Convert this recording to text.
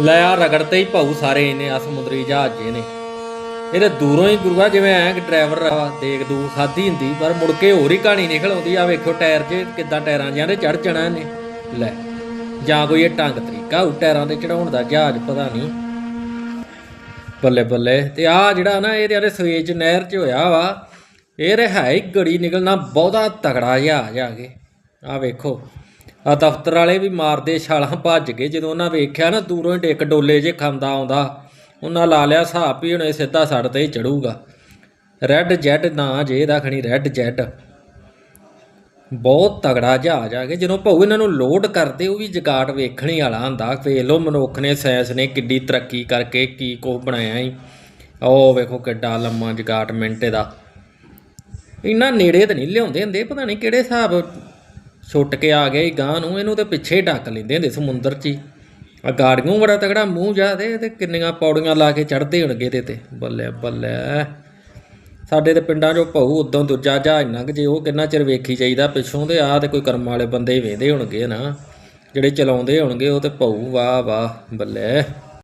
ਲੈ ਆ ਰਗੜਤੇ ਹੀ ਭਾਊ ਸਾਰੇ ਇਹਨੇ ਆ ਜਹਾਜ਼ ਜੇ ਨੇ ਇਹਦੇ ਦੂਰੋਂ ਹੀ ਗੁਰੂਆ, ਜਿਵੇਂ ਐ ਕਿ ਡਰਾਈਵਰ ਦੇਖ ਦੂ ਖਾਦੀ ਹੁੰਦੀ, ਪਰ ਮੁੜ ਕੇ ਹੋਰ ਹੀ ਕਹਾਣੀ ਨਿਕਲ ਆਉਂਦੀ ਆ ਵੇਖੋ ਟਾਇਰ 'ਚ ਕਿੱਦਾਂ ਟਾਇਰਾਂ ਜਿਹਾਂ ਦੇ ਚੜ ਜਾਣਾ ਇਹਨੇ ਲੈ, ਜਾਂ ਕੋਈ ਇਹ ਢੰਗ ਤਰੀਕਾ ਉਹ ਟਾਇਰਾਂ ਤੇ ਚੜਾਉਣ ਦਾ ਜਹਾਜ਼, ਪਤਾ ਨਹੀਂ। ਬੱਲੇ ਬੱਲੇ, ਤੇ ਆ ਜਿਹੜਾ ਨਾ ਇਹਦੇ ਆਰੇ ਸਵੇਜ ਨਹਿਰ 'ਚ ਹੋਇਆ ਵਾ, ਇਹ ਰਿਹਾ ਹੀ ਗੜੀ ਨਿਕਲਣਾ ਬਹੁਤਾ ਤਗੜਾ ਜਹਾਜ਼ ਆ ਕੇ। ਆ ਵੇਖੋ। ਆ ਦਫ਼ਤਰ ਵਾਲੇ ਵੀ ਮਾਰਦੇ ਛਾਲਾਂ ਭੱਜ ਗਏ ਜਦੋਂ ਉਹਨਾਂ ਵੇਖਿਆ ਨਾ ਦੂਰੋਂ ਹੀ ਡਿੱਕ ਡੋਲੇ ਜੇ ਖਾਂਦਾ ਆਉਂਦਾ, ਉਹਨਾਂ ਲਾ ਲਿਆ ਹਿਸਾਬ ਵੀ ਹੁਣ ਇਹ ਸਿੱਧਾ ਸੜ ਤੇ ਹੀ ਚੜੂਗਾ। ਰੈੱਡ ਜੈਟ ਨਾ ਜੇ ਇਹਦਾ ਖਣੀ ਰੈੱਡ ਜੈਟ ਬਹੁਤ ਤਗੜਾ ਜਹਾਜ਼ ਆ ਕੇ ਜਦੋਂ ਭਾਊ ਇਹਨਾਂ ਨੂੰ ਲੋਡ ਕਰਦੇ, ਉਹ ਵੀ ਜਗਾਟ ਵੇਖਣੀ ਵਾਲਾ ਹੁੰਦਾ। ਵੇਖ ਲਓ ਮਨੁੱਖ ਨੇ ਸਾਇੰਸ ਨੇ ਕਿੱਡੀ ਤਰੱਕੀ ਕਰਕੇ ਕੀ ਕੁਛ ਬਣਾਇਆ ਹੀ ਉਹ ਵੇਖੋ ਕਿੱਡਾ ਲੰਮਾ ਜਗਾਟ ਮਿੰਟ ਦਾ। ਇੰਨਾ ਨੇੜੇ ਤਾਂ ਨਹੀਂ ਲਿਆਉਂਦੇ ਹੁੰਦੇ, ਪਤਾ ਨਹੀਂ ਕਿਹੜੇ ਹਿਸਾਬ ਛੁੱਟ ਕੇ ਆ ਗਏ ਗਾਂ ਨੂੰ, ਇਹਨੂੰ ਤੇ ਪਿੱਛੇ ਡੱਕ ਲੈਂਦੇ ਹੁੰਦੇ ਸਮੁੰਦਰ 'ਚ ਹੀ। ਆ ਗਾੜੀਆਂ ਬੜਾ ਤਗੜਾ ਮੂੰਹ ਜਾ ਦੇ ਤੇ ਕਿੰਨੀਆਂ ਪੌੜੀਆਂ ਲਾ ਕੇ ਚੜਦੇ ਹੋਣਗੇ ਇਹਦੇ ਤੇ। ਬੱਲੇ ਬੱਲੇ। ਸਾਡੇ ਤੇ ਪਿੰਡਾਂ 'ਚੋਂ ਭਾਊ ਉਦੋਂ ਦੂਜਾ ਜਹਾਜ਼ ਨਾ ਕਿ ਜੇ, ਉਹ ਕਿੰਨਾ ਚਿਰ ਵੇਖੀ ਚਾਹੀਦਾ ਪਿੱਛੋਂ ਤੇ ਆ ਤੇ ਕੋਈ ਕਰਮ ਵਾਲੇ ਬੰਦੇ ਹੀ ਵੇਂਦੇ ਹੋਣਗੇ ਨਾ। ਜਿਹੜੇ ਚਲਾਉਂਦੇ ਹੋਣਗੇ, ਉਹ ਤੇ ਭਾਊ, ਵਾਹ ਵਾਹ, ਬੱਲੇ।